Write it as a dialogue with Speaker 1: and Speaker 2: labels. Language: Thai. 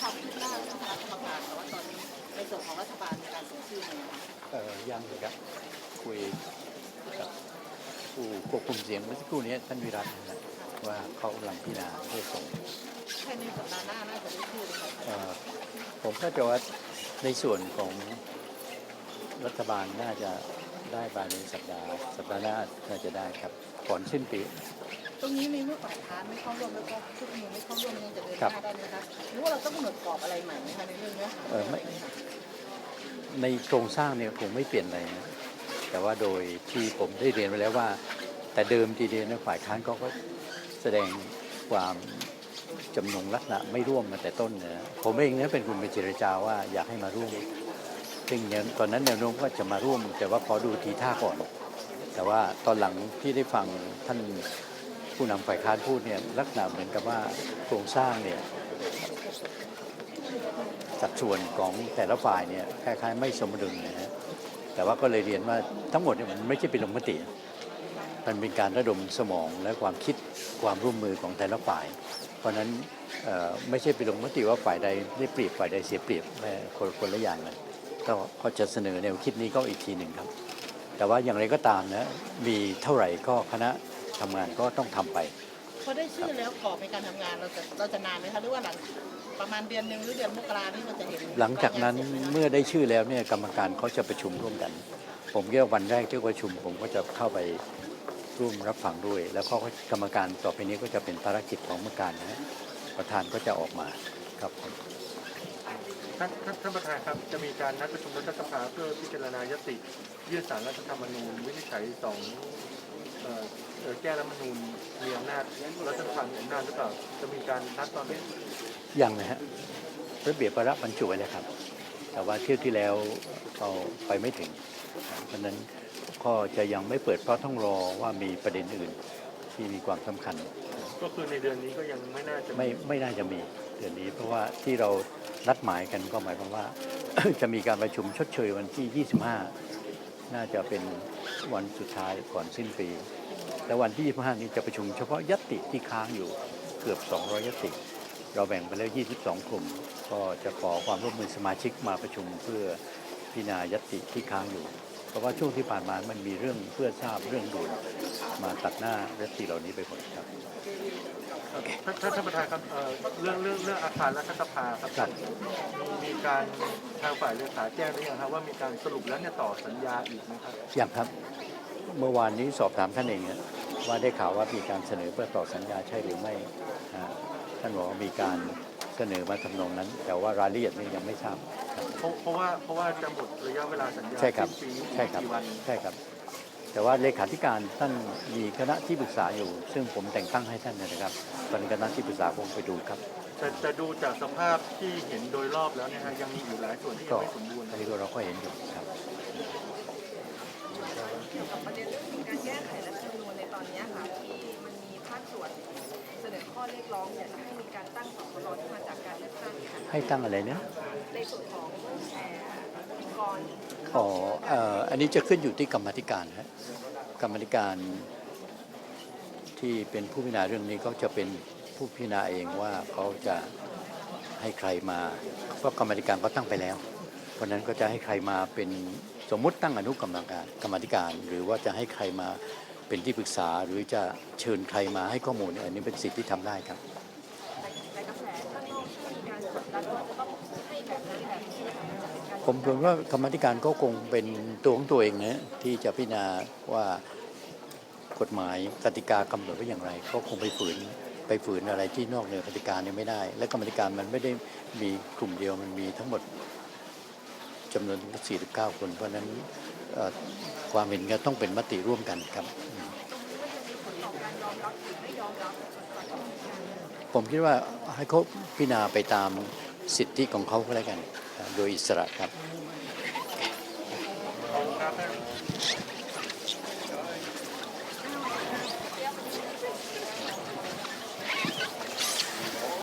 Speaker 1: ความคืบหน้าเรื่องคณะกรรมการแต่ว่าตอนนี้ในส่วนของรัฐบาลในการสนอชื่อเนี่ยนะคะ
Speaker 2: เอ่อยังเลยครับ คุยกับผู้ควบคุมเสียงเมื่อสักครู่นี้ท่านวิรัตนะว่าเขากำลังพิจารณาเพื่อส่ง
Speaker 1: แค่ในสัปดาห์หน้าน่าจะได้ชื่อเลยค่ะ
Speaker 2: เอ่อผมก็จะว่าในส่วนของรัฐบาลน่าจะได้ภายในสัปดาห์สัปดาห์หน้าน่าจะได้ครับก่อนสิ้นปี
Speaker 1: ตรงนี้ในเมื่อฝ่ายค้านไม่เข้าร่วมแล้วก็ทุกเมืองไม่เข้าร่วมยังจะเดินห
Speaker 2: ครับ
Speaker 1: น้าได้ไหมคะหรือว่าเราต้องกำหนดกรอบอะไรใหม่ไหมคะในเรื่องเนี้ย
Speaker 2: เอ่อไม่ในโครงสร้างเนี่ยคงไม่เปลี่ยนอะไรนะแต่ว่าโดยที่ผมได้เรียนไว้แล้วว่า แต่เดิมทีเดียวเนยฝ่ายค้านเขาก็แสดงความจำนงลักษณะไม่ร่วมมาแต่ต้นนะผมเองเนี่ยเป็นคนไปเจรจาว่าอยากให้มาร่วมซึ่งเนี่ยตอนนั้นแนวโน้มก็จะมาร่วม แต่ว่าขอดูทีท่าก่อน แต่ว่าตอนหลังที่ได้ฟังท่าน ผู้นำฝ่ายค้านพูดเนี่ยลักษณะเหมือนกับว่าโครงสร้างเนี่ยสัดส่วนของแต่ละฝ่ายเนี่ยคล้ายๆ ไม่สมดุลนะฮะแต่ว่าก็เลยเรียนว่าทั้งหมดเนี่ยมันไม่ใช่เป็นลงมติ มันเป็นการระดมสมองและความคิดความร่วมมือของแต่ละฝ่าย เพราะนั้นไม่ใช่ไปลงมติว่าฝ่ายใดได้เปรียบฝ่ายใดเสียเปรียบไม่คนคนละอย่างเลยก็ก็จะเสนอแนวคิดนี้ก็อีกทีหนึ่งครับ แต่ว่าอย่างไรก็ตามนะมีเท่าไหร่ก็คณะ ทำงานก็ต้องทำไป
Speaker 1: พอได้ชื่อแล้วกรอบในการทำงานเราจะเราจะนานไหมคะหรือว่าหลังประมาณเดือนหนึ่งหรือเดือนมกรานี่เราจะเห็น
Speaker 2: หลังจากนั้น
Speaker 1: รยงานเสร็จไหมคะ
Speaker 2: เมื่อได้ชื่อแล้วเนี่ยกรรมการเขาจะประชุมร่วมกัน ผมเรียกว่าวันแรกที่ประชุม ผมก็จะเข้าไปร่วมรับฟังด้วย แล้วก็กรรมการต่อไปนี้ก็จะเป็นภารกิจของกรรมการนะฮะประธานก็จะออกมาครับผม
Speaker 3: ท่านท่านท่านประธานครับ จะมีการนัดประชุมรัฐสภาเพื่อพิจารณายติยื่นสารรัฐธรรมนูญวินิจฉัยสองเอ่อเอ่อ แก้รัฐธรรมนูญมีอำนาจรัฐสภามีอำนาจหรือเปล่าจะมีการนัดตอนนี้
Speaker 2: ยังนะฮะระเบียบประบรรจุไว้แล้วครับ แต่ว่าเที่ยวที่แล้วเราไปไม่ถึง เพราะฉะนั้นก็จะยังไม่เปิดเพราะต้องรอว่ามีประเด็นอื่นที่มีความสำคัญ
Speaker 3: ก็คือในเดือนนี้ก็ยังไม่น่าจะ
Speaker 2: ไม่ไม่น่าจะมีเดือนนี้ เพราะว่าที่เรานัดหมายกันก็หมายความว่า จะมีการประชุมชดเชยวันที่ 25 น่าจะเป็นวันสุดท้ายก่อนสิ้นปี และวันที่ 25 นี้จะประชุมเฉพาะยติที่ค้างอยู่เกือบ 200 ยติ เราแบ่งไปแล้ว 22 กลุ่ม ก็จะขอความร่วมมือสมาชิกมาประชุมเพื่อพิจารณายติที่ค้างอยู่ เพราะว่าช่วงที่ผ่านมามันมีเรื่องเพื่อทราบเรื่องด่วนมาตัดหน้ายตติเหล่านี้ไปหมดครับ
Speaker 3: ท่านท่านท่านประธานครับเอ่อเรื่องเรื่องเรื่องอาคารรัฐสภาครับ
Speaker 2: ครับ
Speaker 3: มีมีการทางฝ่ายเลขาแจ้งหรือยังครับว่ามีการสรุปแล้วเนี่ยต่อสัญญาอีกไหมครับ
Speaker 2: อย่างครับ เมื่อวานนี้สอบถามท่านเองเนี่ยว่าได้ข่าวว่ามีการเสนอเพื่อต่อสัญญาใช่หรือไม่อ่าท่านบอกว่ามีการ เสนอมาทำนองนั้น แต่ว่ารายละเอียดนี่ยังไม่ทราบครับ
Speaker 3: เพราะเพราะว่าเพราะว่าจะหมดระยะเวลาสัญญา
Speaker 2: ใช่ครับ
Speaker 3: สิ้นปีนี้
Speaker 2: ใช่ครับ
Speaker 3: กี่วัน
Speaker 2: ใช่ครับ แต่ว่าเลขาธิการท่านมีคณะที่ปรึกษาอยู่ ซึ่งผมแต่งตั้งให้ท่านเนยนะครับ ตอนนี้คณะที่ปรึกษาคงไปดูครับ
Speaker 3: แต่แต่ดูจากสภาพที่เห็นโดยรอบแล้วเนี่ยฮะยังมีอยู่หลายส่วนที่ยั
Speaker 2: ก็
Speaker 3: งไม่สมบูรณ์
Speaker 2: อันนี้ก็เราก็เห็นอยู่ครับ
Speaker 4: เกี่ยวกับประเด็นเรื่องของการแก้ไขรัฐธรรมนูญในตอนเนี้ยค่ะที่มันมีภาคส่วนเสนอ ข้อเรียกร้องอยากจะให้มีการตั้งสสรที่มาจากการเลือกตั้งค่ะ
Speaker 2: ให้ตั้งอะไรเนี่ย
Speaker 4: ในส่วนของเอ่อองค์กร
Speaker 2: อ๋อเอ่ออันนี้จะขึ้นอยู่ที่กรรมาธิการฮะกรรมาธิการที่เป็นผู้พิจารณาเรื่องนี้เขาจะเป็นผู้พิจารณาเองว่าเขาจะให้ใครมาเพราะกรรมาธิการก็ตั้งไปแล้ว เพราะฉะนั้นก็จะให้ใครมาเป็นสมมุติตั้งอนุกรรมการกรรมาธิการ หรือว่าจะให้ใครมา เป็นที่ปรึกษาหรือจะเชิญใครมาให้ข้อมูลอันนี้เป็นสิทธิ์ที่ทำได้ครับผมคิดว่ากรรมธิการก็คงเป็นตัวของตัวเองนะที่จะพิจารณาว่ากฎหมายกติกากำหนดไว้อย่างไร ก็คงไปฝืนไปฝืนอะไรที่นอกเหนือกติกาเนี่ยไม่ได้ และกรรมธิการมันไม่ได้มีกลุ่มเดียวมันมีทั้งหมดจำนวน 49 คน เพราะฉะนั้นความเห็นก็ต้องเป็นมติร่วมกันครับ
Speaker 4: รับหรือไม่ยอมรับก่อนที่มีการ
Speaker 2: ผมคิดว่าให้เขาพิจารณาไปตามสิทธิของเขาก็แล้วกัน โดยอิสระ
Speaker 3: ครับ